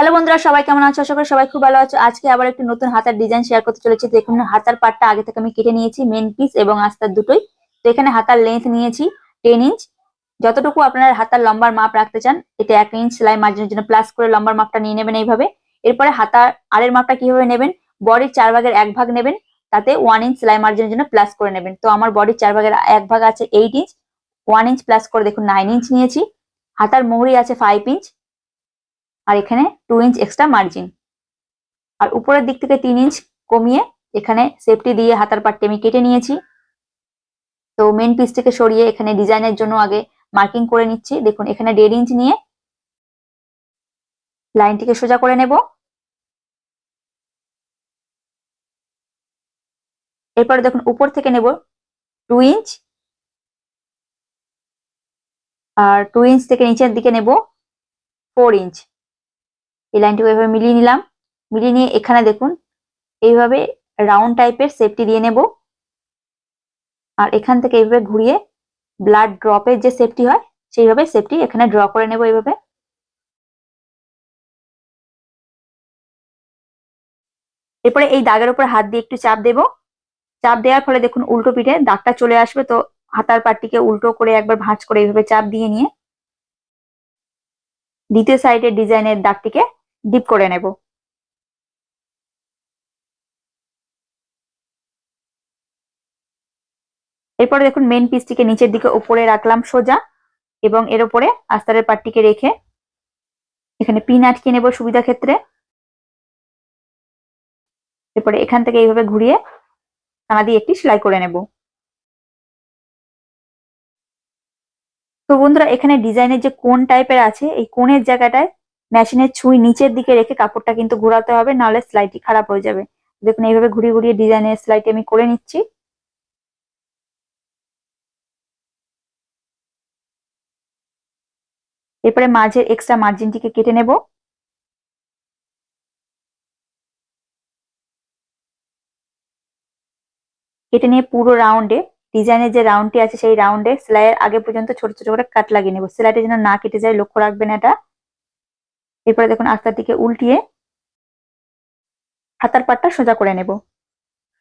Hello বন্ধুরা, সবাই কেমন আছো? আশা করি সবাই খুব ভালো আছো। আজকে আবার একটি নতুন হাতার ডিজাইন শেয়ার করতে চলেছি। দেখুন, হাতার পাটটা আগে থেকে আমি কেটে নিয়েছি মেন পিস এবং আস্তার দুটোই। তো এখানে হাতার লেন্থ নিয়েছি টেন ইঞ্চ যতটুকু আপনারা হাতার লম্বার মাপ রাখতে চান এতে এক ইঞ্চ সেলাই মার্জিনের জন্য প্লাস করে লম্বার মাপটা নিয়ে নেবেন এইভাবে। এরপরে হাতার আরের মাপটা কীভাবে নেবেন? বডির চার ভাগের এক ভাগ নেবেন, তাতে ওয়ান ইঞ্চ সেলাই মার্জিনের জন্য প্লাস করে নেবেন। তো আমার বডির চার ভাগের এক ভাগ আছে eight inch one inch plus করে দেখুন নাইন ইঞ্চ নিয়েছি। হাতার মোহরি আছে ফাইভ ইঞ্চ আর এখানে টু ইঞ্চ এক্সট্রা মার্জিন আর উপরের দিক থেকে তিন ইঞ্চ কমিয়ে এখানে সেফটি দিয়ে হাতার পাটটি আমি কেটে নিয়েছি। তো মেন পিস থেকে সরিয়ে এখানে ডিজাইনের জন্য আগে মার্কিং করে নিচ্ছি। দেখুন, এখানে দেড় ইঞ্চ নিয়ে লাইনটিকে সোজা করে নেব। এরপরে দেখুন, উপর থেকে নেব টু ইঞ্চ আর টু ইঞ্চ থেকে নিচের দিকে নেব ফোর ইঞ্চ এই লাইনটুকু এভাবে মিলিয়ে নিলাম। মিলিয়ে নিয়ে এখানে দেখুন, এইভাবে রাউন্ড টাইপের সেফটি দিয়ে নেব। আর এখান থেকে এইভাবে ঘুরিয়ে ব্লাড ড্রপের যে সেফটি হয়, সেইভাবে সেফটি এখানে ড্র করে নেব এইভাবে। এরপরে এই দাগের উপর হাত দিয়ে একটু চাপ দেব। চাপ দেওয়ার ফলে দেখুন উল্টো পিঠে দাগটা চলে আসবে, তো হাতার পাটটিকে উল্টো করে একবার ভাঁজ করে এইভাবে চাপ দিয়ে নিয়ে দ্বিতীয় সাইডের ডিজাইনের দাগটিকে ডিপ করে নেব। এরপরে দেখুন মেন পিসটিকে নিচের দিকে উপরে রাখলাম সোজা এবং এর উপরে আস্তারের পাটটিকে রেখে এখানে পিন আটকে নেব সুবিধা ক্ষেত্রে। এরপরে এখান থেকে এইভাবে ঘুরিয়ে কানা দিয়ে একটি সেলাই করে নেব। তো বন্ধুরা, এখানে ডিজাইনের যে কোন টাইপের আছে, এই কোণের জায়গাটায় মেশিনের ছুঁই নিচের দিকে রেখে কাপড়টা কিন্তু ঘোরাতে হবে, নাহলে সেলাইটি খারাপ হয়ে যাবে। দেখুন, এইভাবে ঘুরিয়ে ঘুরিয়ে ডিজাইনের সেলাইটি আমি করে নিচ্ছি। এরপরে মাঝের এক্সট্রা মার্জিনটিকে কেটে নেব। কেটে নিয়ে পুরো রাউন্ডে ডিজাইনের যে রাউন্ডটি আছে সেই রাউন্ডে সেলাইয়ের আগে পর্যন্ত ছোট ছোট করে কাট লাগিয়ে নেব। সেলাইটা যেন না কেটে যায়, লক্ষ্য রাখবেন এটা। এরপরে দেখুন আস্তার দিকে উল্টিয়ে হাতার পাটটা সোজা করে নেব।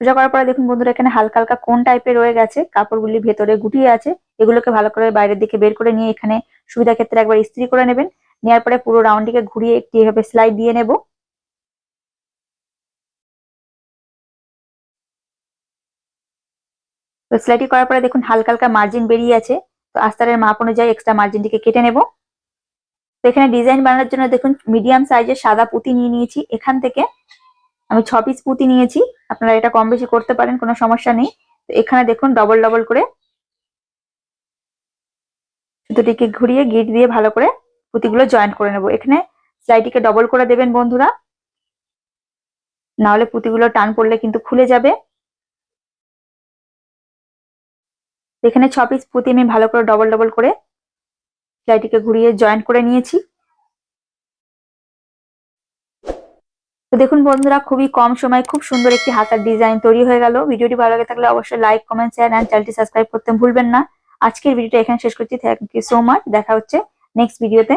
সোজা করার পরে দেখুন বন্ধুরা, এখানে হালকা হালকা কোন টাইপের রয়ে গেছে, কাপড়গুলি ভেতরে গুটিয়ে আছে, এগুলোকে ভালো করে বাইরের দিকে বের করে নিয়ে এখানে সুবিধা ক্ষেত্রে একবার ইস্ত্রি করে নেবেন। নেওয়ার পরে পুরো রাউন্ডটিকে ঘুরিয়ে একটি এভাবে সেলাই দিয়ে নেব। তো সেলাইটি করার পরে দেখুন হালকা হালকা মার্জিন বেরিয়ে আছে, তো আস্তারের মাপ অনুযায়ী এক্সট্রা মার্জিনটিকে কেটে নেব। তো এখানে ডিজাইন বানানোর জন্য দেখুন মিডিয়াম সাইজের সাদা পুঁতি নিয়ে নিয়েছি। এখান থেকে আমি ছ পিস পুঁতি নিয়েছি। আপনারা এটা কম বেশি করতে পারেন, কোনো সমস্যা নেই। তো এখানে দেখুন ডবল ডবল করে সুতোটিকে ঘুরিয়ে গিট দিয়ে ভালো করে পুঁতিগুলো জয়েন্ট করে নেব। এখানে সেলাইটিকে ডবল করে দেবেন বন্ধুরা। নাহলে পুঁতিগুলো টান পড়লে কিন্তু খুলে যাবে। এখানে ছ পিস পুঁতি আমি ভালো করে ডবল ডবল করে সেলাইটিকে ঘুরিয়ে জয়েন করে নিয়েছি। তো দেখুন বন্ধুরা, খুবই কম সময় খুব সুন্দর একটি হাতার ডিজাইন তৈরি হয়ে গেল। ভিডিওটি ভালো লাগে থাকলে অবশ্যই লাইক কমেন্ট শেয়ার অ্যান্ড চ্যানেলটি সাবস্ক্রাইব করতে ভুলবেন না। আজকের ভিডিওটা এখানে শেষ করছি। থ্যাংক ইউ সো মাচ দেখা হচ্ছে নেক্সট ভিডিওতে